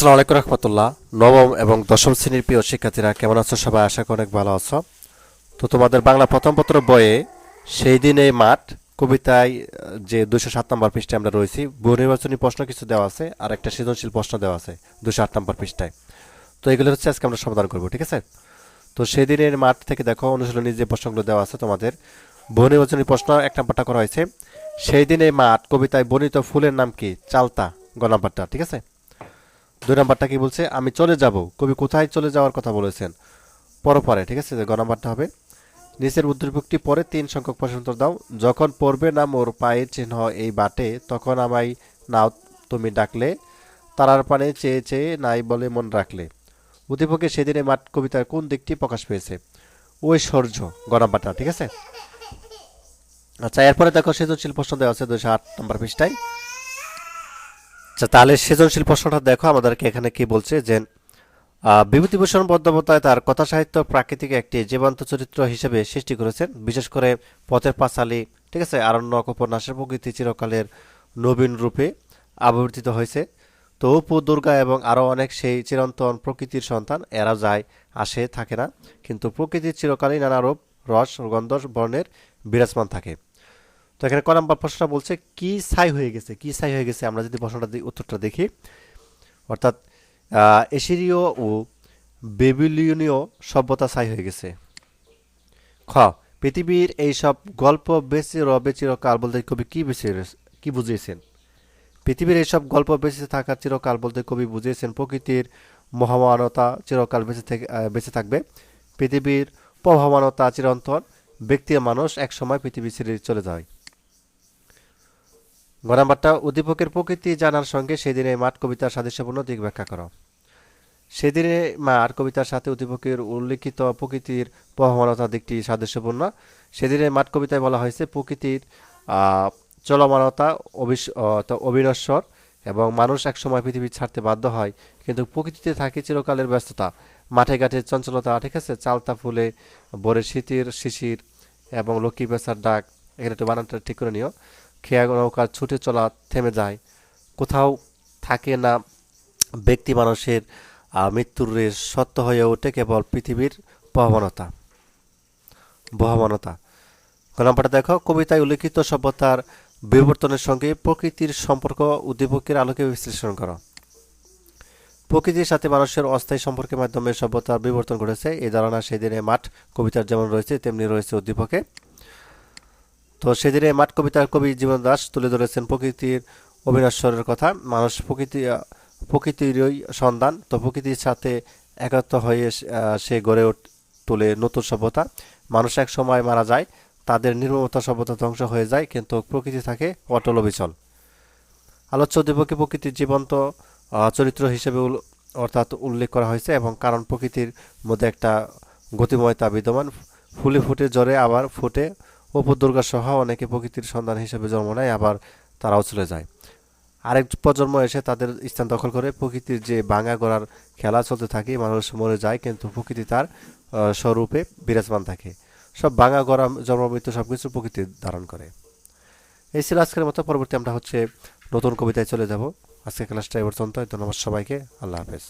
আসসালামু আলাইকুম রহমতুল্লাহ। নবম এবং দশম শ্রেণির প্রিয় শিক্ষার্থীরা কেমন আছো সবাই? আশা করি অনেক ভালো আছো। তো তোমাদের বাংলা প্রথম পত্র বইয়ে সেই দিনে মাঠ কবিতায় যে দুশো সাত নম্বর পৃষ্ঠায় আমরা রয়েছি বহু নির্বাচনী প্রশ্ন কিছু দেওয়া আছে আর একটা সৃজনশীল প্রশ্ন দেওয়া আছে দুশো আট নম্বর পৃষ্ঠায়। তো এগুলো হচ্ছে আজকে আমরা সমাধান করব, ঠিক আছে? তো সেই দিনের মাঠ থেকে দেখো অনুশীলনী যে প্রশ্নগুলো দেওয়া আছে তোমাদের বহু নির্বাচনী প্রশ্ন এক নম্বরটা করা হয়েছে, সেই দিনে মাঠ কবিতায় বর্ণিত ফুলের নাম কি? চালতা, গ ঠিক আছে? দুই নাম্বারটা কি বলছে? আমি চলে যাব। কবি কোথায় চলে যাওয়ার কথা বলেছেন? পরপরে, ঠিক আছে? গ নাম্বারটা হবে। নিচের উদ্দীপকটি পরে তিন সংখ্যক প্রশ্নোত্তর দাও। যখন পড়বে না মোর পায়ের চিহ্ন এই বাটে, তখন আমায় নাও তুমি ডাকলে। তারার পানে চেয়ে চেয়ে নাই বলে মন রাখলে। উদ্দীপকে সেদিনে মাঠ কবিতার কোন দিকটি প্রকাশ পেয়েছে? ঐশ্বর্য গ নাম্বারটা, ঠিক আছে? আচ্ছা এরপরে দেখো সৃজনশীল প্রশ্ন দেওয়া আছে দুশো আট নম্বর পৃষ্ঠায়। আচ্ছা তাহলে সৃজনশীল প্রশ্নটা দেখো, আমাদেরকে এখানে কি বলছে যে বিভূতিভূষণ বন্দ্যোপাধ্যায় তার কথা সাহিত্য প্রাকৃতিক একটি জীবন্ত চরিত্র হিসেবে সৃষ্টি করেছেন। বিশেষ করে পথের পাঁচালী, ঠিক আছে আরণ্যক উপন্যাসের প্রকৃতি চিরকালের নবীন রূপে আবির্ভূত হয়েছে। তো অপু, দুর্গা এবং আরও অনেক সেই চিরন্তন প্রকৃতির সন্তান, এরা যায়, আসে, থাকে না। কিন্তু প্রকৃতির চিরকালই নানা রূপ রস গন্ধ বর্ণের বিরাজমান থাকে। তো এখানে ক নাম্বার প্রশ্নটা বলছে, কি ছাই হয়ে গেছে? কি ছাই হয়ে গেছে? আমরা যদি প্রশ্নটা উত্তরটা দেখি। অর্থাৎ এশিরীয় ও বেবিলিয়নীয় সভ্যতা ছাই হয়ে গেছে। খ, পৃথিবীর এই সব গল্প বেঁচে রবে চিরকাল বলতে কবি কি বেঁচে কি বুঝিয়েছেন? পৃথিবীর এইসব গল্প বেঁচে থাকার চিরকাল বলতে কবি বুঝিয়েছেন, প্রকৃতির মহামানতা চিরকাল বেঁচে থেকে বেঁচে থাকবে। পৃথিবীর প্রভাবানতা চিরন্তন, ব্যক্তি মানুষ এক সময় পৃথিবী ছেড়ে চলে যায়। গ উদ্দীপকের প্রকৃতি জানার সঙ্গে সেদিনে মাঠ কবিতার সাদৃশ্যপূর্ণ দিক ব্যাখ্যা করো। সেদিনে মাঠ কবিতার সাথে উদ্দীপকের উল্লেখিত প্রকৃতির প্রভাবনতার দিকটি সাদৃশ্যপূর্ণ। সেদিনে মাঠ কবিতায় বলা হয়েছে, প্রকৃতির চলমানতা অবিনশ্বর এবং মানুষ একসময় পৃথিবী ছাড়তে বাধ্য হয়, কিন্তু প্রকৃতিতে থাকে চিরকালের ব্যস্ততা। মাঠে ঘাটে চঞ্চলতা ঠিক আছে চালতা ফুলে ভোরে শীতের শিশির এবং লক্ষ্মী পেশার ডাক। এখানে একটু বানানটা ঠিক করে নিও। খেয়া নৌকার ছুটে চলা থেমে যায়। কোথাও থাকে না ব্যক্তি মানুষের মৃত্যুর সত্য হয়ে ওঠে কেবল পৃথিবীর বহমানতা। বহমানতা। গল্পটা দেখো কবিতায় উল্লেখিত সভ্যতার বিবর্তনের সঙ্গে প্রকৃতির সম্পর্ক উদ্দীপকের আলোকে বিশ্লেষণ করো। প্রকৃতির সাথে মানুষের অস্থায়ী সম্পর্কের মাধ্যমে সভ্যতার বিবর্তন ঘটেছে। এই ধারণা সেদিনে মাঠ কবিতার যেমন রয়েছে, তেমনি রয়েছে উদ্দীপকে। তো সেদিনে মাঠ কবিতার কবি জীবন দাস তুলে ধরেছেন প্রকৃতির অবিনশ্বরের কথা। মানুষ প্রকৃতি প্রকৃতিরই সন্ধান, তো প্রকৃতির সাথে একাত্ম হয়ে সে গড়ে তোলে নতুন সভ্যতা। মানুষ এক সময় মারা যায়, তাদের নির্মমতা সভ্যতা ধ্বংস হয়ে যায়, কিন্তু প্রকৃতি থাকে অটল অবিচল আলোচ্য উদ্দীপকে প্রকৃতির জীবন্ত চরিত্র হিসেবে অর্থাৎ উল্লেখ করা হয়েছে এবং কারণ প্রকৃতির মধ্যে একটা গতিময়তা বিদ্যমান। ফুলে ফুটে জ্বরে আবার ফুটে উপদুর্গা সহ অনেকে প্রকৃতির সন্ধান হিসেবে জন্ম নেয়, আবার তারাও চলে যায়। আরেক প্রজন্ম এসে তাদের স্থান দখল করে প্রকৃতির যে ভাঙা গড়ার খেলা চলতে থাকে, মানুষ মরে যায়, কিন্তু প্রকৃতি তার স্বরূপে বিরাজমান থাকে। সব ভাঙা গড়া জন্ম মৃত্যু সব কিছু প্রকৃতি ধারণ করে। এই ছিল আজকের মতো, পরবর্তী আমরা হচ্ছে নতুন কবিতায় চলে যাব। আজকে ক্লাসটা এ পর্যন্ত ধন্যবাদ সবাইকে, আল্লাহ হাফেজ।